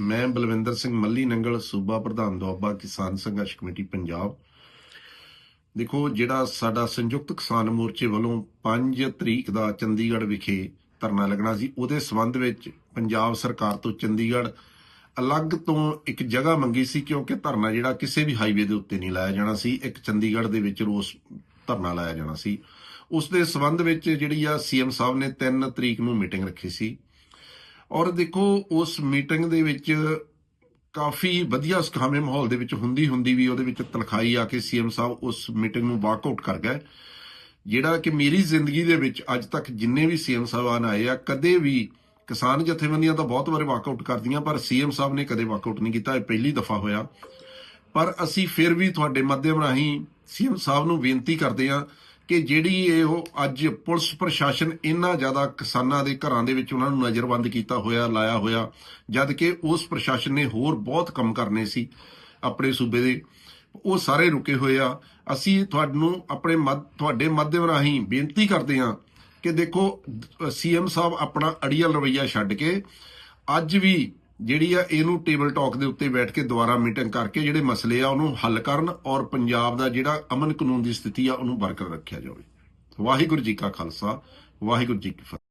ਮੈਂ ਬਲਵਿੰਦਰ ਸਿੰਘ ਮੱਲੀ ਨੰਗਲ, ਸੂਬਾ ਪ੍ਰਧਾਨ ਦੁਆਬਾ ਕਿਸਾਨ ਸੰਘਰਸ਼ ਕਮੇਟੀ, ਪੰਜਾਬ। ਦੇਖੋ, ਜਿਹੜਾ ਸਾਡਾ ਸੰਯੁਕਤ ਕਿਸਾਨ ਮੋਰਚੇ ਵੱਲੋਂ 5 ਤਰੀਕ ਦਾ ਚੰਡੀਗੜ੍ਹ ਵਿਖੇ ਧਰਨਾ ਲੱਗਣਾ ਸੀ, ਉਹਦੇ ਸਬੰਧ ਵਿੱਚ ਪੰਜਾਬ ਸਰਕਾਰ ਤੋਂ ਚੰਡੀਗੜ੍ਹ ਅਲੱਗ ਤੋਂ ਇੱਕ ਜਗ੍ਹਾ ਮੰਗੀ ਸੀ, ਕਿਉਂਕਿ ਧਰਨਾ ਜਿਹੜਾ ਕਿਸੇ ਵੀ ਹਾਈਵੇ ਦੇ ਉੱਤੇ ਨਹੀਂ ਲਾਇਆ ਜਾਣਾ ਸੀ, ਇੱਕ ਚੰਡੀਗੜ੍ਹ ਦੇ ਵਿੱਚ ਰੋਸ ਧਰਨਾ ਲਾਇਆ ਜਾਣਾ ਸੀ। ਉਸ ਦੇ ਸਬੰਧ ਵਿੱਚ ਜਿਹੜੀ ਆ ਸੀਐਮ ਸਾਹਿਬ ਨੇ 3 ਤਰੀਕ ਨੂੰ ਮੀਟਿੰਗ ਰੱਖੀ ਸੀ। ਔਰ ਦੇਖੋ, ਉਸ ਮੀਟਿੰਗ ਦੇ ਵਿੱਚ ਕਾਫੀ ਵਧੀਆ ਸੁਖਾਵੇਂ ਮਾਹੌਲ ਦੇ ਵਿੱਚ ਹੁੰਦੀ ਹੁੰਦੀ ਵੀ ਉਹਦੇ ਵਿੱਚ ਤਨਖਾਈ ਆ ਕੇ ਸੀਐਮ ਸਾਹਿਬ ਉਸ ਮੀਟਿੰਗ ਨੂੰ ਵਾਕਆਊਟ ਕਰ ਗਏ। ਜਿਹੜਾ ਕਿ ਮੇਰੀ ਜ਼ਿੰਦਗੀ ਦੇ ਵਿੱਚ ਅੱਜ ਤੱਕ ਜਿੰਨੇ ਵੀ ਸੀਐਮ ਸਾਹਿਬਾਨ ਆਏ ਆ, ਕਦੇ ਵੀ ਕਿਸਾਨ ਜਥੇਬੰਦੀਆਂ ਤਾਂ ਬਹੁਤ ਵਾਰ ਵਾਕਆਊਟ ਕਰਦੀਆਂ, ਪਰ ਸੀਐਮ ਸਾਹਿਬ ਨੇ ਕਦੇ ਵਾਕਆਊਟ ਨਹੀਂ ਕੀਤਾ, ਇਹ ਪਹਿਲੀ ਦਫਾ ਹੋਇਆ। ਪਰ ਅਸੀਂ ਫਿਰ ਵੀ ਤੁਹਾਡੇ ਮਾਧਿਅਮ ਰਾਹੀਂ ਸੀਐਮ ਸਾਹਿਬ ਨੂੰ ਬੇਨਤੀ ਕਰਦੇ ਹਾਂ ਕਿ ਜਿਹੜੀ ਇਹ ਉਹ ਅੱਜ ਪੁਲਿਸ ਪ੍ਰਸ਼ਾਸਨ ਇੰਨਾ ਜ਼ਿਆਦਾ ਕਿਸਾਨਾਂ ਦੇ ਘਰਾਂ ਦੇ ਵਿੱਚ ਉਹਨਾਂ ਨੂੰ ਨਜ਼ਰਬੰਦ ਕੀਤਾ ਹੋਇਆ, ਲਾਇਆ ਹੋਇਆ, ਜਦ ਕਿ ਉਸ ਪ੍ਰਸ਼ਾਸਨ ਨੇ ਹੋਰ ਬਹੁਤ ਕੰਮ ਕਰਨੇ ਸੀ ਆਪਣੇ ਸੂਬੇ ਦੇ। ਉਹ ਸਾਰੇ ਰੁਕੇ ਹੋਏ ਆ। ਅਸੀਂ ਤੁਹਾਨੂੰ ਆਪਣੇ ਮੱਧ- ਤੁਹਾਡੇ ਮਾਧਿਅਮ ਰਾਹੀਂ ਬੇਨਤੀ ਕਰਦੇ ਹਾਂ ਕਿ ਦੇਖੋ ਸੀਐਮ ਸਾਹਿਬ ਆਪਣਾ ਅੜੀਅਲ ਰਵਈਆ ਛੱਡ ਕੇ ਅੱਜ ਵੀ ਜਿਹੜੀ ਆ ਇਹਨੂੰ ਟੇਬਲ ਟਾਕ ਦੇ ਉੱਤੇ ਬੈਠ ਕੇ ਦੁਬਾਰਾ ਮੀਟਿੰਗ ਕਰਕੇ ਜਿਹੜੇ ਮਸਲੇ ਆ ਉਹਨੂੰ ਹੱਲ ਕਰਨ ਔਰ ਪੰਜਾਬ ਦਾ ਜਿਹੜਾ ਅਮਨ ਕਾਨੂੰਨ ਦੀ ਸਥਿਤੀ ਆ ਉਹਨੂੰ ਬਰਕਰਾਰ ਰੱਖਿਆ ਜਾਵੇ। ਵਾਹਿਗੁਰੂ ਜੀ ਕਾ ਖਾਲਸਾ, ਵਾਹਿਗੁਰੂ ਜੀ ਕੀ ਫਤਿਹ।